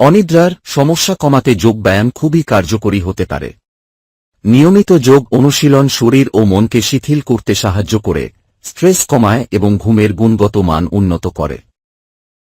অনিদ্রার সমস্যা কমাতে যোগব্যায়াম খুবই কার্যকরী হতে পারে। নিয়মিত যোগ অনুশীলন শরীর ও মনকে শিথিল করতে সাহায্য করে, স্ট্রেস কমায় এবং ঘুমের গুণগত মান উন্নত করে।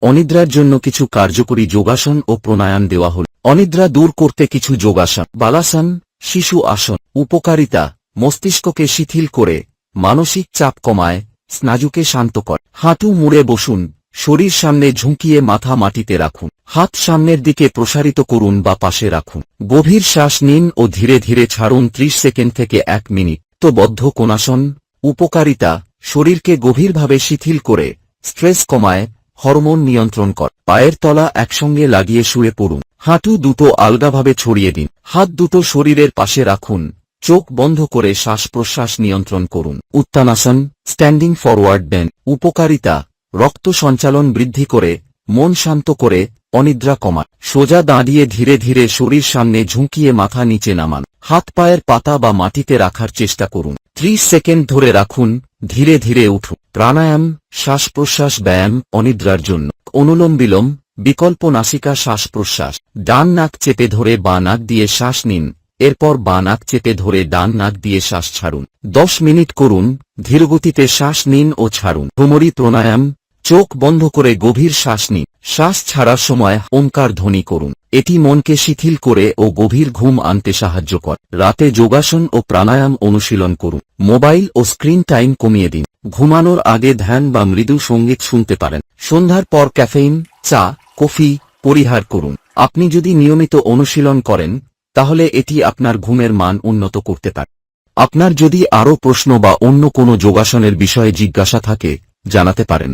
অনিদ্রার জন্য কিছু কার্যকরী যোগাসন ও প্রণায়াম দেওয়া হল। অনিদ্রা দূর করতে কিছু যোগাসন, বালাসন, শিশু আসন, উপকারিতা, মস্তিষ্ককে শিথিল করে, মানসিক চাপ কমায়, স্নায়ুকে শান্ত করে। হাঁটু মুড়ে বসুন শরীর সামনে ঝুঁকিয়ে মাথা মাটিতে রাখুন। হাত সামনের দিকে প্রসারিত করুন বা পাশে রাখুন। গভীর শ্বাস নিন ও ধীরে ধীরে ছাড়ুন ত্রিশ সেকেন্ড থেকে এক মিনিট। তো বদ্ধ কোনাসন উপকারিতা, শরীরকে গভীরভাবে শিথিল করে, স্ট্রেস কমায়, হরমোন নিয়ন্ত্রণ কর। পায়ের তলা একসঙ্গে লাগিয়ে শুয়ে পড়ুন। হাঁটু দুটো আলগাভাবে ছড়িয়ে দিন। হাত দুটো শরীরের পাশে রাখুন। চোখ বন্ধ করে শ্বাস প্রশ্বাস নিয়ন্ত্রণ করুন। উত্তানাসন স্ট্যান্ডিং ফরওয়ার্ড ব্যান্ড উপকারিতা রক্ত সঞ্চালন বৃদ্ধি করে, মন শান্ত করে, অনিদ্রা কমান সোজা দাঁড়িয়ে ধীরে ধীরে শরীর সামনে ঝুঁকিয়ে মাথা নিচে নামান। হাত পায়ের পাতা বা মাটিতে রাখার চেষ্টা করুন। ত্রিশ সেকেন্ড ধরে রাখুন, ধীরে ধীরে উঠুন। প্রাণায়াম শ্বাস প্রশ্বাস ব্যায়াম, অনিদ্রার জন্য। অনুলোম বিলোম বিকল্প নাসিকা শ্বাস প্রশ্বাস ডান নাক চেপে ধরে বা নাক দিয়ে শ্বাস নিন। এরপর বা নাক চেপে ধরে ডান নাক দিয়ে শ্বাস ছাড়ুন। দশ মিনিট করুন, ধীরগতিতে শ্বাস নিন ও ছাড়ুন। ভ্রমরী প্রাণায়াম চোখ বন্ধ করে গভীর শ্বাস নিন। শ্বাস ছাড়ার সময় ওঙ্কার ধ্বনি করুন। এটি মনকে শিথিল করে ও গভীর ঘুম আনতে সাহায্য করে। রাতে যোগাসন ও প্রাণায়াম অনুশীলন করুন। মোবাইল ও স্ক্রিন টাইম কমিয়ে দিন। ঘুমানোর আগে ধ্যান বা মৃদু সংগীত শুনতে পারেন। সন্ধ্যার পর ক্যাফেইন, চা, কফি পরিহার করুন। আপনি যদি নিয়মিত অনুশীলন করেন, তাহলে এটি আপনার ঘুমের মান উন্নত করতে পারে। আপনার যদি আরও প্রশ্ন বা অন্য কোনো যোগাসনের বিষয়ে জিজ্ঞাসা থাকে, জানাতে পারেন।